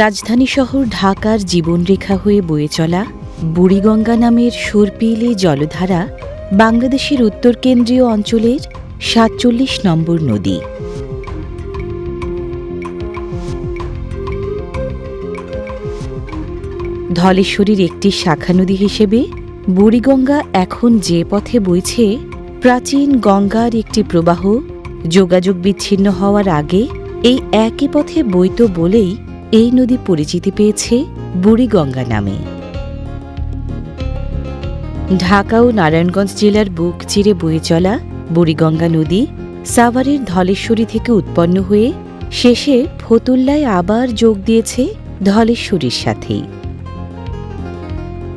রাজধানী শহর ঢাকার জীবনরেখা হয়ে বয়ে চলা বুড়িগঙ্গা নামের সর্পিলে জলধারা বাংলাদেশের উত্তর কেন্দ্রীয় অঞ্চলের সাতচল্লিশ নম্বর নদী। ধলেশ্বরীর একটি শাখা নদী হিসেবে বুড়িগঙ্গা এখন যে পথে বইছে প্রাচীন গঙ্গার একটি প্রবাহ, যোগাযোগ বিচ্ছিন্ন হওয়ার আগে এই একই পথে বইত বলেই এই নদী পরিচিতি পেয়েছে বুড়িগঙ্গা নামে। ঢাকা ও নারায়ণগঞ্জ জেলার বুক চিরে বয়ে চলা বুড়িগঙ্গা নদী সাভারের ধলেশ্বরী থেকে উৎপন্ন হয়ে শেষে ফতুল্লায় আবার যোগ দিয়েছে ধলেশ্বরীর সাথেই।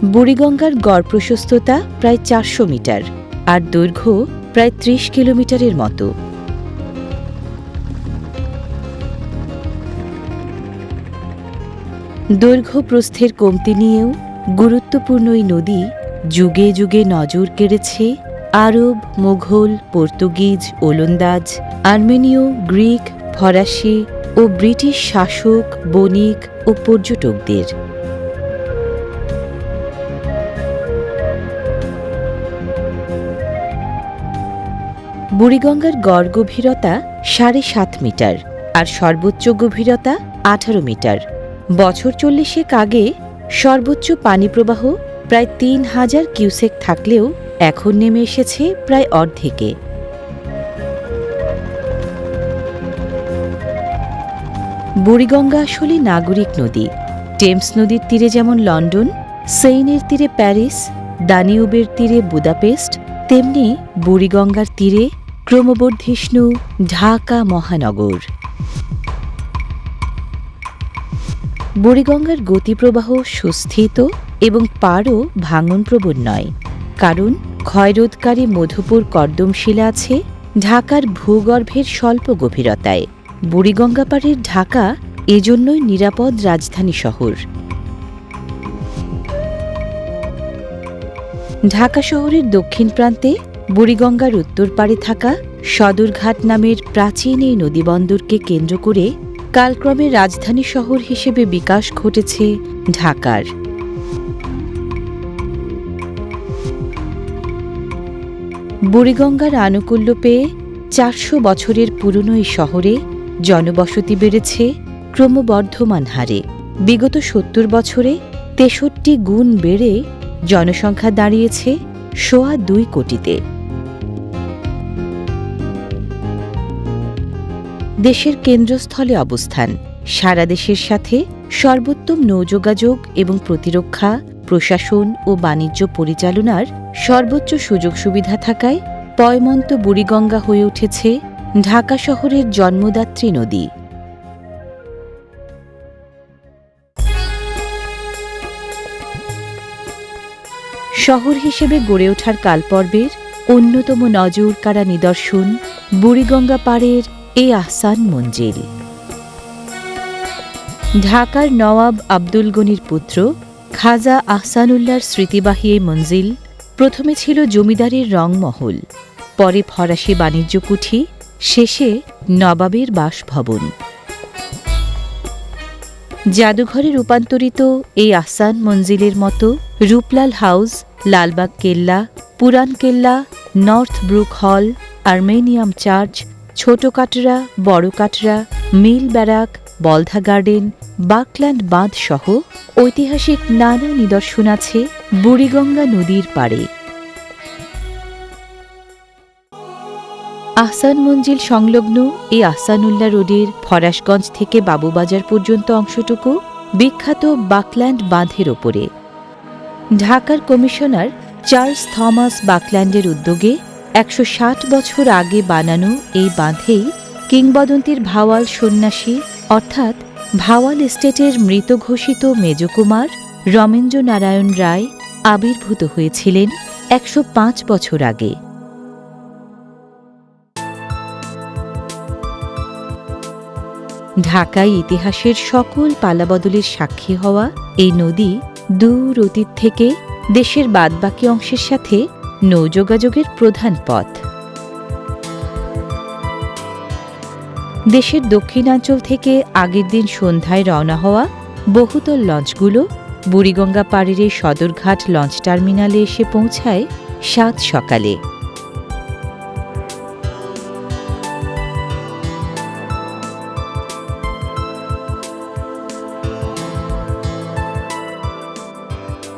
বুড়িগঙ্গার গড় প্রশস্ততা প্রায় চারশো মিটার, আর দৈর্ঘ্য প্রায় ত্রিশ কিলোমিটারের মতো। দৈর্ঘ্য প্রস্থের কমতি নিয়েও গুরুত্বপূর্ণ এই নদী যুগে যুগে নজর কেড়েছে আরব, মুঘল, পর্তুগিজ, ওলন্দাজ, আর্মেনীয়, গ্রিক, ফরাসি ও ব্রিটিশ শাসক, বণিক ও পর্যটকদের। বুড়িগঙ্গার গড় গভীরতা সাড়ে সাত মিটার আর সর্বোচ্চ গভীরতা আঠারো মিটার। বছর চল্লিশেক আগে সর্বোচ্চ পানি প্রবাহ প্রায় তিন হাজার কিউসেক থাকলেও এখন নেমে এসেছে প্রায় অর্ধেকে। বুড়িগঙ্গা আসলে নাগরিক নদী। টেমস নদীর তীরে যেমন লন্ডন, সেইনের তীরে প্যারিস, দানিউবের তীরে বুদাপেস্ট, তেমনি বুড়িগঙ্গার তীরে ক্রমবর্ধিষ্ণু ঢাকা মহানগর। বুড়িগঙ্গার গতিপ্রবাহ সুস্থিত এবং পারও ভাঙনপ্রবণ নয়। কারণ ক্ষয়রোধকারী মধুপুর কর্দমশিলা আছে ঢাকার ভূগর্ভের স্বল্প গভীরতায়। বুড়িগঙ্গা পাড়ের ঢাকা এজন্যই নিরাপদ রাজধানী শহর। ঢাকা শহরের দক্ষিণ প্রান্তে বুড়িগঙ্গার উত্তর পাড়ে থাকা সদরঘাট নামের প্রাচীন এই নদীবন্দরকে কেন্দ্র করে কালক্রমে রাজধানী শহর হিসেবে বিকাশ ঘটেছে ঢাকার। বুড়িগঙ্গার আনুকূল্য পেয়ে চারশো বছরের পুরনো এই শহরে জনবসতি বেড়েছে ক্রমবর্ধমান হারে। বিগত সত্তর বছরে তেষট্টি গুণ বেড়ে জনসংখ্যা দাঁড়িয়েছে সোয়া দুই কোটিতে। দেশের কেন্দ্রস্থলে অবস্থান। সারা দেশের সাথে সর্বোত্তম নৌযোগাযোগ এবং প্রতিরক্ষা, প্রশাসন ও বাণিজ্য পরিচালনার সর্বোচ্চ সুযোগ সুবিধা থাকায় পয়মন্ত বুড়িগঙ্গা হয়ে উঠেছে ঢাকা শহরের জন্মদাত্রী নদী। শহর হিসেবে গড়ে ওঠার কালপর্বের অন্যতম নজর কারা নিদর্শন বুড়িগঙ্গা পাড়ের এ আহসান মঞ্জিল। ঢাকার নওয়াব আব্দুল গনির পুত্র খাজা আহসানুল্লাহর স্মৃতিবাহী এই মঞ্জিল প্রথমে ছিল জমিদারের রংমহল, পরে ফরাসি বাণিজ্য কুঠি, শেষে নবাবের বাসভবন। জাদুঘরে রূপান্তরিত এই আহসান মঞ্জিলের মতো রূপলাল হাউস, লালবাগ কেল্লা, পুরান কেল্লা, নর্থ ব্রুক হল, আর্মেনিয়াম চার্চ ছোট কাটরা, বড় Katra, mill barrack, Baldha garden, Buckland বাঁধ সহ ঐতিহাসিক নানা নিদর্শন আছে বুড়িগঙ্গা নদীর পাড়ে। আহসান মঞ্জিল সংলগ্ন এই আহসানুল্লাহ রোডের ফরাসগঞ্জ থেকে বাবুবাজার পর্যন্ত অংশটুকু বিখ্যাত বাকল্যান্ড বাঁধের ওপরে। ঢাকার কমিশনার চার্লস থমাস বাকল্যান্ডের উদ্যোগে একশো ষাট বছর আগে বানানো এই বাঁধেই কিংবদন্তির ভাওয়াল সন্ন্যাসী, অর্থাৎ ভাওয়াল এস্টেটের মৃত ঘোষিত মেজকুমার রমেন্দ্র নারায়ণ রায় আবির্ভূত হয়েছিলেন একশো পাঁচ বছর আগে। ঢাকায় ইতিহাসের সকল পালাবদলের সাক্ষী হওয়া এই নদী দূর অতীত থেকে দেশের বাদবাকি অংশের সাথে নৌযোগাযোগের প্রধান পথ। দেশের দক্ষিণাঞ্চল থেকে আগের দিন সন্ধ্যায় রওনা হওয়া বহুতল লঞ্চগুলো বুড়িগঙ্গা পাড়ের সদরঘাট লঞ্চ টার্মিনালে এসে পৌঁছায় সাত সকালে।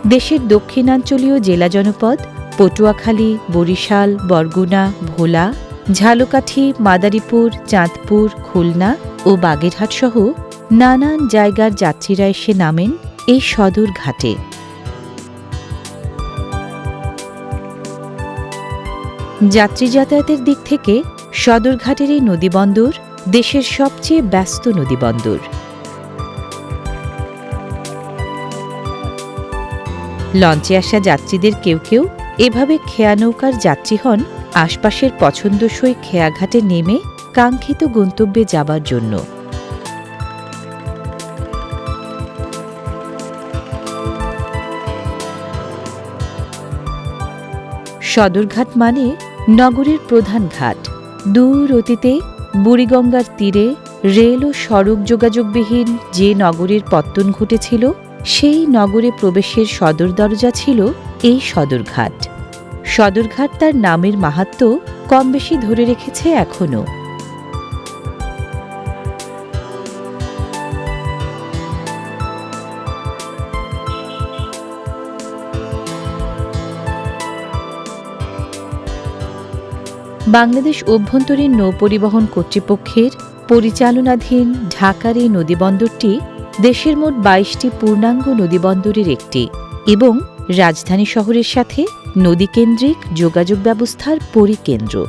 দেশের দক্ষিণাঞ্চলীয় জেলা জনপদ পটুয়াখালী, বরিশাল, বরগুনা, ভোলা, ঝালকাঠি, মাদারীপুর, চাঁদপুর, খুলনা ও বাগেরহাট সহ নানান জায়গার যাত্রীরা এসে নামেন এই সদর ঘাটে। যাত্রী যাতায়াতের দিক থেকে সদরঘাটের এই নদীবন্দর দেশের সবচেয়ে ব্যস্ত নদীবন্দর। লঞ্চে আসা যাত্রীদের কেউ কেউ এভাবে খেয়া নৌকার যাত্রী হন আশপাশের পছন্দসই খেয়াঘাটে নেমে কাঙ্ক্ষিত গন্তব্যে যাবার জন্য। সদরঘাট মানে নগরের প্রধান ঘাট। দূর অতীতে বুড়িগঙ্গার তীরে রেল ও সড়ক যোগাযোগবিহীন যে নগরের পত্তন ঘটেছিল, সেই নগরে প্রবেশের সদর দরজা ছিল এই সদরঘাট সদরঘাট তার নামের মাহাত্ম কম বেশি ধরে রেখেছে এখনও বাংলাদেশ অভ্যন্তরীণ নৌপরিবহন কর্তৃপক্ষের পরিচালনাধীন ঢাকার এই নদীবন্দরটি দেশের মোট বাইশটি পূর্ণাঙ্গ নদীবন্দরের একটি এবং রাজধানী শহরের সাথে নদীকেন্দ্রিক যোগাযোগ ব্যবস্থার পরিকেন্দ্র।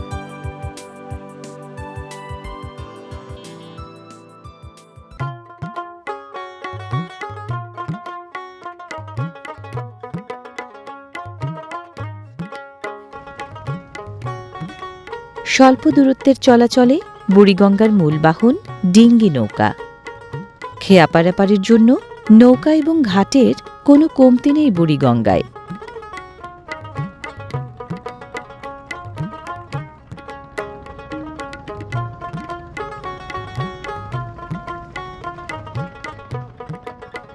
স্বল্প দূরত্বের চলাচলে বুড়িগঙ্গার মূল বাহন ডিঙ্গি নৌকা। খেয়া পারাপারের জন্য নৌকা এবং ঘাটের কোনো কমতি নেই বুড়িগঙ্গায়।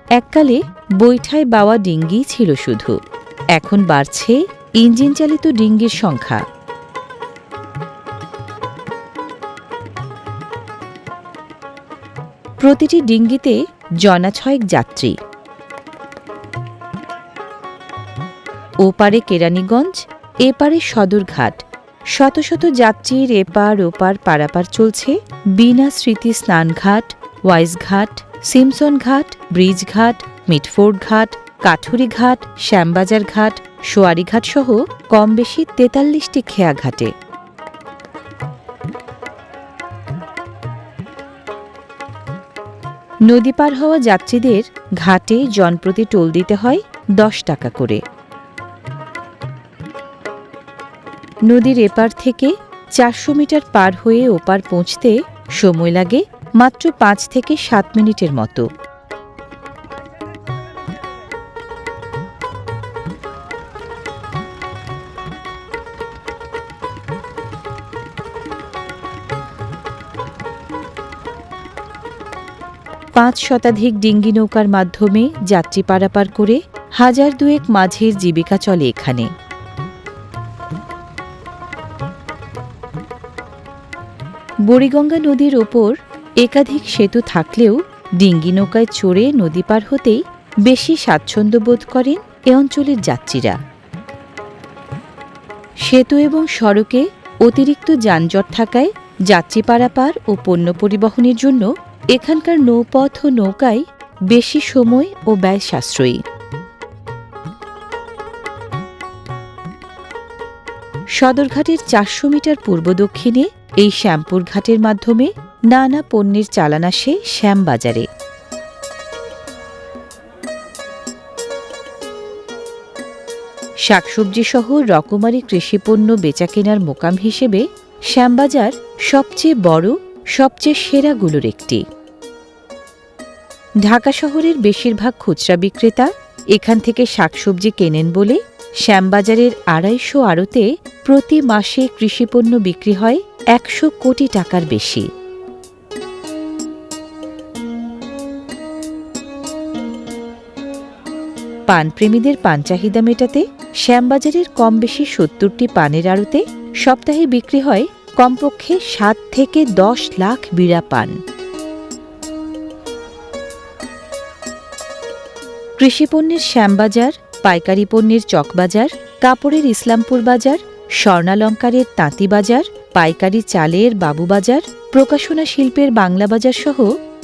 এককালে বৈঠায় বাওয়া ডিঙ্গি ছিল শুধু। এখন বাড়ছে ইঞ্জিন চালিত ডিঙ্গির সংখ্যা। প্রতিটি ডিঙ্গিতে জনা ছয়েক যাত্রী। ওপারে কেরানীগঞ্জ, এপারে সদরঘাট। শত শত যাত্রীর এপার ওপার পারাপার চলছে। বিনা স্মৃতি স্নানঘাট Wiseghat Simpson Ghat bridge Ghat Mitford Ghat Kathuri Ghat Shyambazar ঘাট সোয়ারিঘাট সহ কম বেশি তেতাল্লিশটি খেয়া নদী পার হওয়া যাত্রীদের ঘাটে জনপ্রতি টোল দিতে হয় দশ টাকা করে। নদীর এপার থেকে চারশো মিটার পার হয়ে ওপার পৌঁছতে সময় লাগে মাত্র পাঁচ থেকে সাত মিনিটের মতো। পাঁচ শতাধিক ডিঙ্গি নৌকার মাধ্যমে যাত্রী পারাপার করে হাজার দুয়েক মাঝের জীবিকা চলে এখানে। বুড়িগঙ্গা নদীর ওপর একাধিক সেতু থাকলেও ডিঙ্গি নৌকায় চড়ে নদী পার হতেই বেশি স্বাচ্ছন্দ্য বোধ করেন এ অঞ্চলের যাত্রীরা। সেতু এবং সড়কে অতিরিক্ত যানজট থাকায় যাত্রী পারাপার ও পণ্য পরিবহনের জন্য এখানকার নৌপথ ও নৌকায় বেশি সময় ও ব্যয় সাশ্রয়ী। সদরঘাটের চারশো মিটার পূর্ব দক্ষিণে এই শ্যামপুর ঘাটের মাধ্যমে নানা পণ্যের চালান আসে শ্যামবাজারে। শাকসবজি সহ রকমারি কৃষিপণ্য বেচাকেনার মোকাম হিসেবে শ্যামবাজার সবচেয়ে বড় সবচেয়ে সেরাগুলোর একটি। ঢাকা শহরের বেশিরভাগ খুচরা বিক্রেতা এখান থেকে শাকসবজি কেনেন বলে শ্যামবাজারের আড়াইশো আড়তে প্রতি মাসে কৃষিপণ্য বিক্রি হয় একশো কোটি টাকার বেশি। পানপ্রেমীদের পান চাহিদা মেটাতে শ্যামবাজারের কম বেশি সত্তরটি পানের আড়তে সপ্তাহে বিক্রি হয় কমপক্ষে সাত থেকে দশ লাখ বিড়া পান। কৃষিপণ্যের শ্যামবাজার পাইকারি পণ্যের চকবাজার কাপড়ের ইসলামপুর বাজার, স্বর্ণালঙ্কারের তাঁতি বাজার, পাইকারি চালের বাবুবাজার প্রকাশনা শিল্পের বাংলা বাজার সহ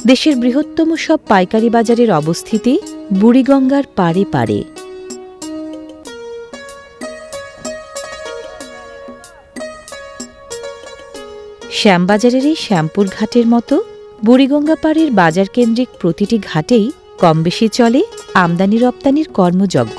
দেশের বৃহত্তম সব পাইকারি বাজারের অবস্থিতি বুড়িগঙ্গার পাড়ে পাড়ে। শ্যামবাজারের এই শ্যামপুর ঘাটের মতো বুড়িগঙ্গা পাড়ের বাজার কেন্দ্রিক প্রতিটি ঘাটেই কম বেশি চলে আমদানি রপ্তানির কর্মযজ্ঞ।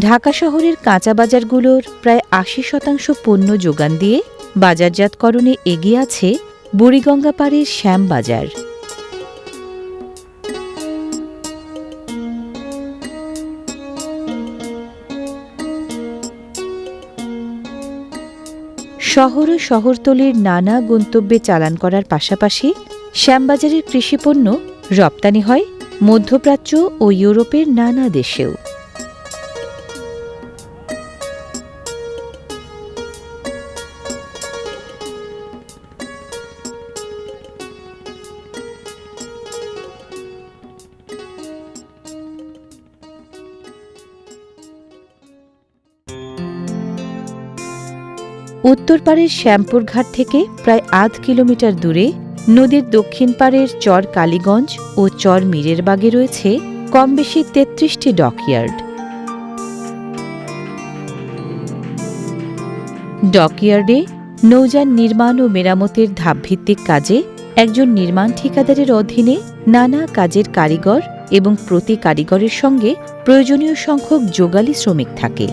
ঢাকা শহরের কাঁচা বাজারগুলোর প্রায় আশি শতাংশ পণ্য যোগান দিয়ে বাজারজাতকরণে এগিয়ে আছে বুড়িগঙ্গা পাড়ের শ্যামবাজার। শহর ও শহরতলির নানা গন্তব্যে চালান করার পাশাপাশি শ্যামবাজারের কৃষিপণ্য রপ্তানি হয় মধ্যপ্রাচ্য ও ইউরোপের নানা দেশেও। উত্তর পাড়ের শ্যামপুর ঘাট থেকে প্রায় আধ কিলোমিটার দূরে নদীর দক্ষিণ পাড়ের চর কালীগঞ্জ ও চর মীরের বাগে রয়েছে কম বেশি তেত্রিশটি ডকইয়ার্ড। ডকইয়ার্ডে নৌযান নির্মাণ ও মেরামতের ধাপভিত্তিক কাজে একজন নির্মাণ ঠিকাদারের অধীনে নানা কাজের কারিগর এবং প্রতি কারিগরের সঙ্গে প্রয়োজনীয় সংখ্যক যোগালি শ্রমিক থাকে।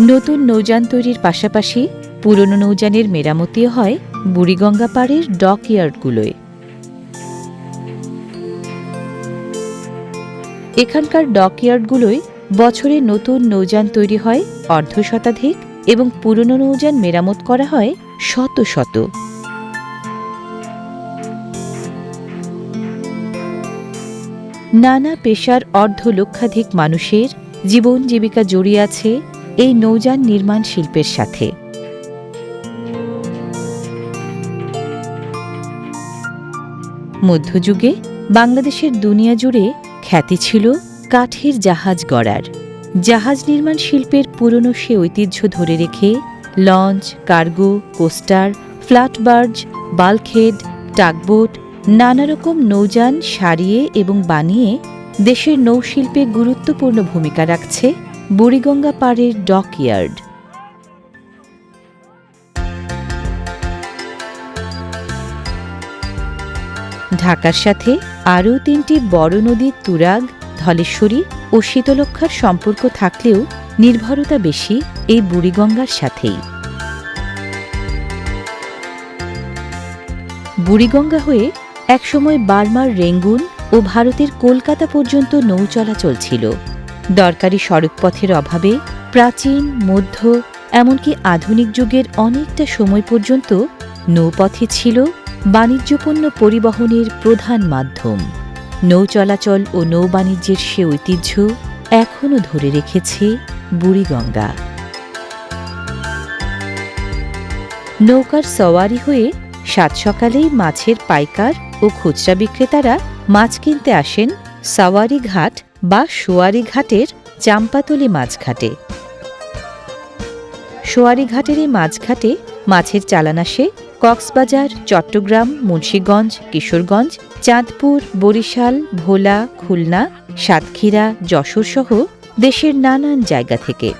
নতুন নৌযান তৈরির পাশাপাশি পুরনো নৌযানের মেরামতিও হয় বুড়িগঙ্গা পাড়ের ডকইয়ার্ডগুলোয়। এখানকার ডকইয়ার্ডগুলোয় বছরে নতুন নৌযান তৈরি হয় অর্ধ শতাধিক এবং পুরনো নৌযান মেরামত করা হয় শত শত। নানা পেশার অর্ধ লক্ষাধিক মানুষের জীবন জীবিকা জড়িয়ে আছে এই নৌযান নির্মাণ শিল্পের সাথে। মধ্যযুগে বাংলাদেশের দুনিয়া জুড়ে খ্যাতি ছিল কাঠের জাহাজ গড়ার। জাহাজ নির্মাণ শিল্পের পুরনো সে ঐতিহ্য ধরে রেখে launch, cargo, coaster flat barge bulkhead tugboat নানা রকম নৌযান সারিয়ে এবং বানিয়ে দেশের নৌশিল্পে গুরুত্বপূর্ণ ভূমিকা রাখছে বুড়িগঙ্গা পাড়ের ডকইয়ার্ড। ঢাকার সাথে আরও তিনটি বড় নদী তুরাগ, ধলেশ্বরী ও শীতলক্ষার সম্পর্ক থাকলেও নির্ভরতা বেশি এই বুড়িগঙ্গার সাথেই। বুড়িগঙ্গা হয়ে একসময় বার্মার রেঙ্গুন ও ভারতের কলকাতা পর্যন্ত নৌ চলাচল ছিল। দরকারি সড়কপথের অভাবে প্রাচীন, মধ্য, এমনকি আধুনিক যুগের অনেকটা সময় পর্যন্ত নৌপথে ছিল বাণিজ্যপণ্য পরিবহনের প্রধান মাধ্যম। নৌ চলাচল ও নৌ বাণিজ্যের সে ঐতিহ্য এখনও ধরে রেখেছে বুড়িগঙ্গা। নৌকার সওয়ারি হয়ে সাত সকালেই মাছের পাইকার ও খুচরা বিক্রেতারা মাছ কিনতে আসেন সাওয়ারি ঘাট বা সোয়ারি ঘাটের চাম্পাতলি মাছঘাটে সোয়ারি ঘাটের এই মাছঘাটে মাছের চালান আসে কক্সবাজার, চট্টগ্রাম, মুন্সীগঞ্জ, কিশোরগঞ্জ, চাঁদপুর, বরিশাল, ভোলা, খুলনা, সাতক্ষীরা, যশোর সহ দেশের নানান জায়গা থেকে।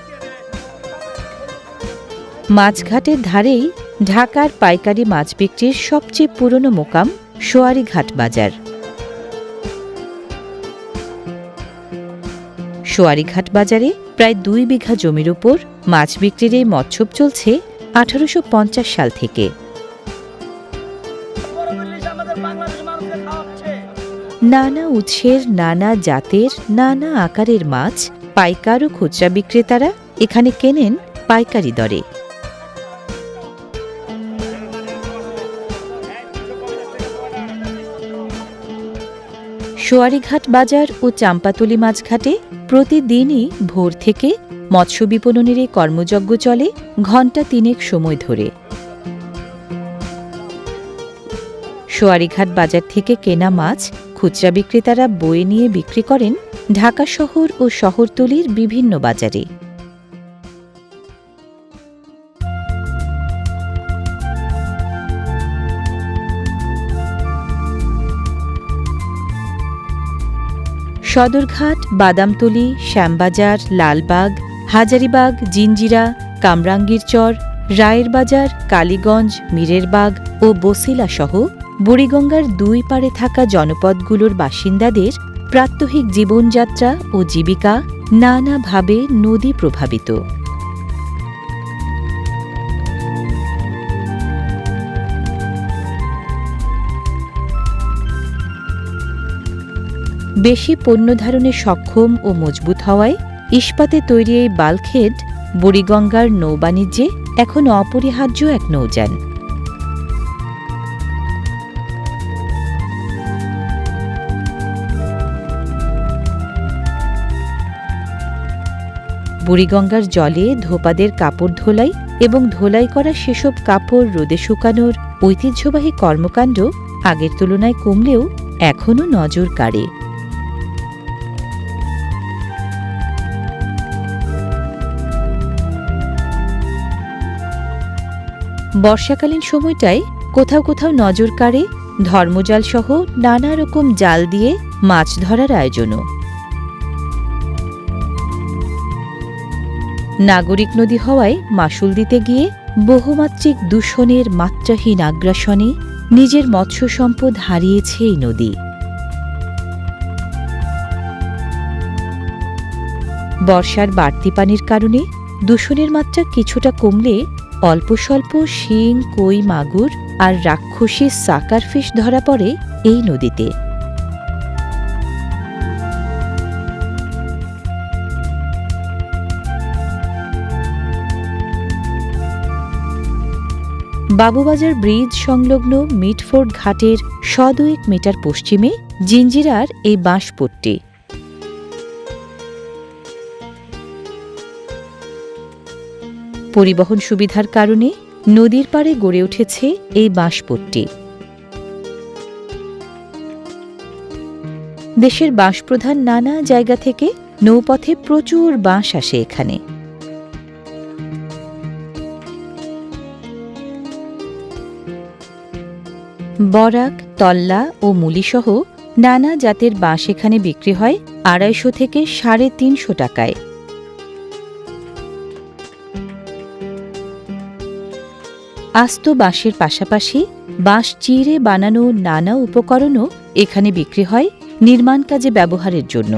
মাছঘাটের ধারেই ঢাকার পাইকারি মাছ বিক্রির সবচেয়ে পুরনো মোকাম সোয়ারিঘাট বাজার। সোয়ারিঘাট বাজারে প্রায় দুই বিঘা জমির উপর মাছ বিক্রির এই মৎসব চলছে আঠারোশো পঞ্চাশ সাল থেকে। নানা উৎসের, নানা জাতের, নানা আকারের মাছ পাইকার ও খুচরা বিক্রেতারা এখানে কেনেন পাইকারি দরে। সোয়ারিঘাট বাজার ও চাম্পাতলি মাছঘাটে প্রতিদিনই ভোর থেকে মৎস্য বিপণনের এই কর্মযজ্ঞ চলে ঘণ্টা তিনেক সময় ধরে। সোয়ারিঘাট বাজার থেকে কেনা মাছ খুচরা বিক্রেতারা বয়ে নিয়ে বিক্রি করেন ঢাকা শহর ও শহরতলির বিভিন্ন বাজারে। সদরঘাট, বাদামতলি, শ্যামবাজার, লালবাগ, হাজারিবাগ জিঞ্জিরা কামরাঙ্গীরচর রায়ের বাজার কালীগঞ্জ, মীরেরবাগ ও বসিলা সহ বুড়িগঙ্গার দুই পারে থাকা জনপদগুলোর বাসিন্দাদের প্রাত্যহিক জীবনযাত্রা ও জীবিকা নানাভাবে নদী প্রভাবিত। বেশি পণ্য ধারণে সক্ষম ও মজবুত হওয়ায় ইস্পাতে তৈরি এই বালখেড বুড়িগঙ্গার নৌবাণিজ্যে এখন অপরিহার্য এক নৌযান। বুড়িগঙ্গার জলে ধোপাদের কাপড় ধোলাই এবং ধোলাই করা সেসব কাপড় রোদে শুকানোর ঐতিহ্যবাহী কর্মকাণ্ড আগের তুলনায় কমলেও এখনও নজর কাড়ে বর্ষাকালীন সময়টায় কোথাও কোথাও নজর কাড়ে ধর্মজাল সহ নানা রকম জাল দিয়ে মাছ ধরার আয়োজনও। নাগরিক নদী হওয়ায় মাসুল দিতে গিয়ে বহুমাত্রিক দূষণের মাত্রাহীন আগ্রাসনে নিজের মৎস্য সম্পদ হারিয়েছে এই নদী। বর্ষার বাড়তি পানির কারণে দূষণের মাত্রা কিছুটা কমলে অল্প স্বল্প শিং, কই, মাগুর আর রাক্ষসী সাকার ফিশ ধরা পড়ে এই নদীতে। বাবুবাজার ব্রিজ সংলগ্ন মিটফোর্ড ঘাটের সদুয়েক মিটার পশ্চিমে জিঞ্জিরার এই বাঁশপট্টি। পরিবহন সুবিধার কারণে নদীর পাড়ে গড়ে উঠেছে এই বাঁশপট্টি। দেশের বাঁশপ্রধান নানা জায়গা থেকে নৌপথে প্রচুর বাঁশ আসে এখানে। বরাক, তল্লা ও মুলিসহ নানা জাতের বাঁশ এখানে বিক্রি হয় আড়াইশো থেকে সাড়ে তিনশো টাকায়। আস্ত বাঁশের পাশাপাশি বাঁশ চিরে বানানো নানা উপকরণও এখানে বিক্রি হয় নির্মাণ কাজে ব্যবহারের জন্য।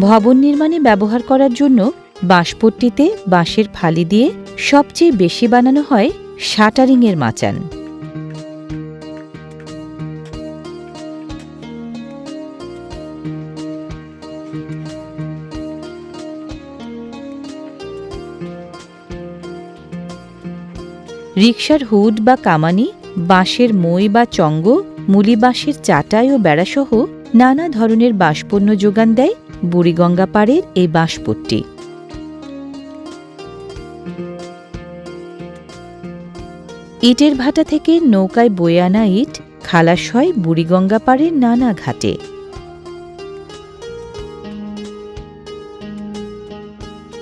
ভবন নির্মাণে ব্যবহার করার জন্য বাঁশপট্টিতে বাঁশের ফালি দিয়ে সবচেয়ে বেশি বানানো হয় শাটারিংয়ের মাচান। রিকশার হুড বা কামানি, বাঁশের মই বা চঙ্গ মুলি বাঁশের চাটাই ও বেড়াসহ নানা ধরনের বাঁশপণ্য যোগান দেয় বুড়িগঙ্গা পাড়ের এই বাঁশপট্টি। ইটের ভাটা থেকে নৌকায় বয়ে আনা ইট খালাস হয় বুড়িগঙ্গা পাড়ের নানা ঘাটে।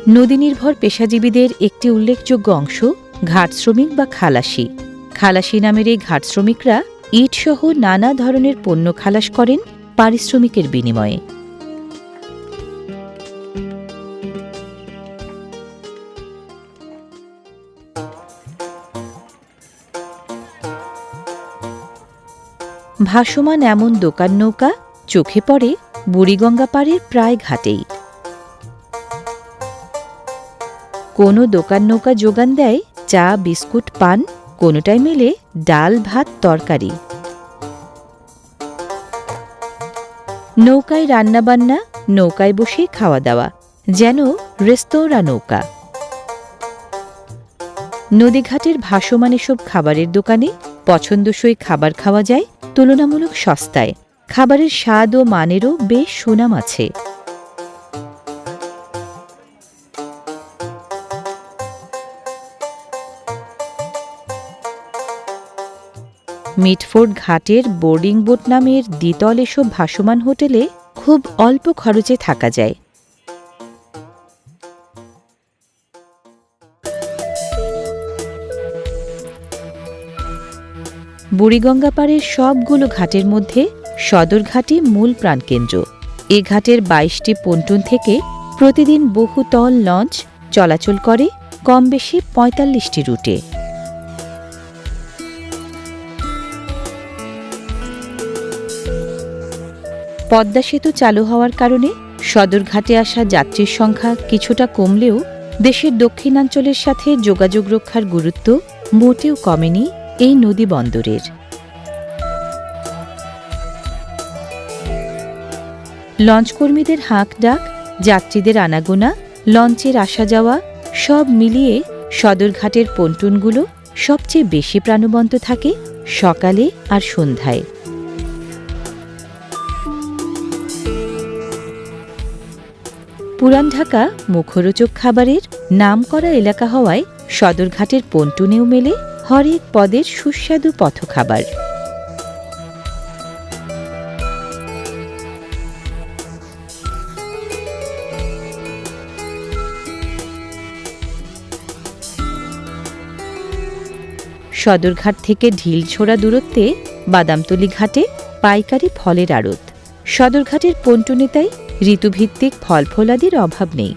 নদী নির্ভর পেশাজীবীদের একটি উল্লেখযোগ্য অংশ ঘাট শ্রমিক বা খালাসি। খালাসি নামের এই ঘাট শ্রমিকরা ইটসহ নানা ধরনের পণ্য খালাস করেন পারিশ্রমিকের বিনিময়ে। ভাসমান এমন দোকান নৌকা চোখে পড়ে বুড়িগঙ্গা পাড়ের প্রায় ঘাটেই। কোনো দোকান নৌকা যোগান দেয় চা, বিস্কুট, পান, কোনোটাই মেলে ডাল, ভাত, তরকারি। নৌকায় রান্নাবান্না, নৌকায় বসে খাওয়া দাওয়া যেন রেস্তোরাঁ নৌকা। নদীঘাটের ভাসমান এসব খাবারের দোকানে পছন্দসই খাবার খাওয়া যায়, তুলনামূলক সস্তায়। খাবারের স্বাদ ও মানেরও বেশ সুনাম আছে। মিটফোর্ড ঘাটের বোর্ডিং বোট নামের দ্বিতল এসব ভাসমান হোটেলে খুব অল্প খরচে থাকা যায়। বুড়িগঙ্গা পাড়ের সবগুলো ঘাটের মধ্যে সদর ঘাটই মূল প্রাণকেন্দ্র। এ ঘাটের বাইশটি পন্টুন থেকে প্রতিদিন বহুতল লঞ্চ চলাচল করে কম বেশি পঁয়তাল্লিশটি রুটে। পদ্মা সেতু চালু হওয়ার কারণে সদরঘাটে আসা যাত্রীর সংখ্যা কিছুটা কমলেও দেশের দক্ষিণাঞ্চলের সাথে যোগাযোগ রক্ষার গুরুত্ব মোটেও কমেনি এই নদী বন্দরের। লঞ্চকর্মীদের হাঁক ডাক যাত্রীদের আনাগোনা, লঞ্চের আসা যাওয়া, সব মিলিয়ে সদরঘাটের পন্টুনগুলো সবচেয়ে বেশি প্রাণবন্ত থাকে সকালে আর সন্ধ্যায়। পুরান ঢাকা মুখরোচক খাবারের নাম করা এলাকা হওয়ায় সদরঘাটের পন্টুনেও মেলে হরেক পদের সুস্বাদু পথ খাবার সদরঘাট থেকে ঢিল ছোড়া দূরত্বে বাদামতলি ঘাটে পাইকারি ফলের আড়ত। সদরঘাটের পন্টুনেতায় ঋতুভিত্তিক ফল ফলাদির অভাব নেই।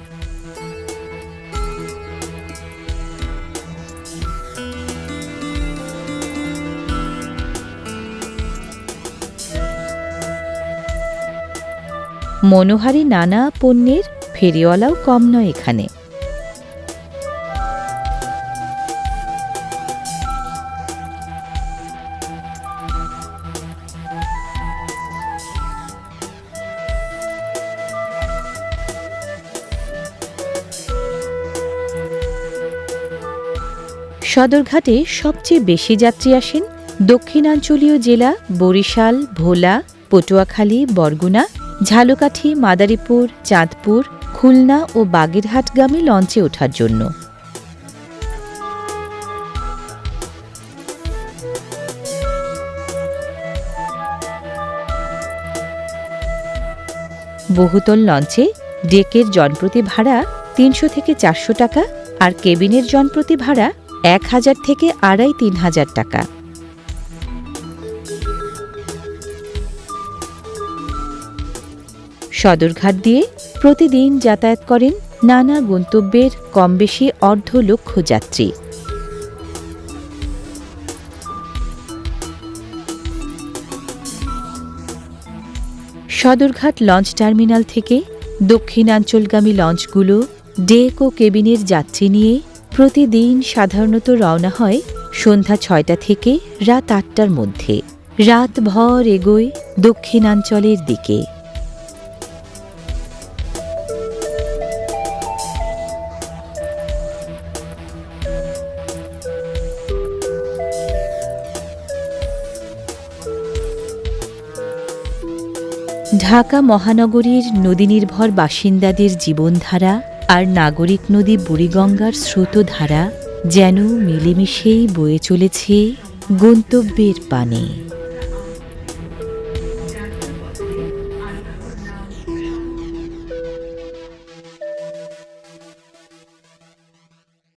মনোহারী নানা পণ্যের ফেরিওয়ালাও কম নয় এখানে। সদরঘাটে সবচেয়ে বেশি যাত্রী আসেন দক্ষিণাঞ্চলীয় জেলা বরিশাল, ভোলা, পটুয়াখালী, বরগুনা, ঝালকাঠি, মাদারীপুর, চাঁদপুর, খুলনা ও বাগেরহাটগামী লঞ্চে ওঠার জন্য। বহুতল লঞ্চে ডেকের জনপ্রতি ভাড়া তিনশো থেকে চারশো টাকা আর কেবিনের জনপ্রতি ভাড়া এক হাজার থেকে আড়াই তিন হাজার টাকা। সদরঘাট দিয়ে প্রতিদিন যাতায়াত করেন নানা গন্তব্যের কম বেশি অর্ধ লক্ষ যাত্রী। সদরঘাট লঞ্চ টার্মিনাল থেকে দক্ষিণাঞ্চলগামী লঞ্চগুলো ডেক ও কেবিনের যাত্রী নিয়ে প্রতিদিন সাধারণত রওনা হয় সন্ধ্যা ছয়টা থেকে রাত আটটার মধ্যে। রাত ভর এগোয় দক্ষিণাঞ্চলের দিকে। ঢাকা মহানগরীর নদীনির্ভর বাসিন্দাদের জীবনধারা আর নাগরিক নদী বুড়িগঙ্গার স্রোতধারা যেন মিলেমিশেই বয়ে চলেছে গন্তব্যের পানে।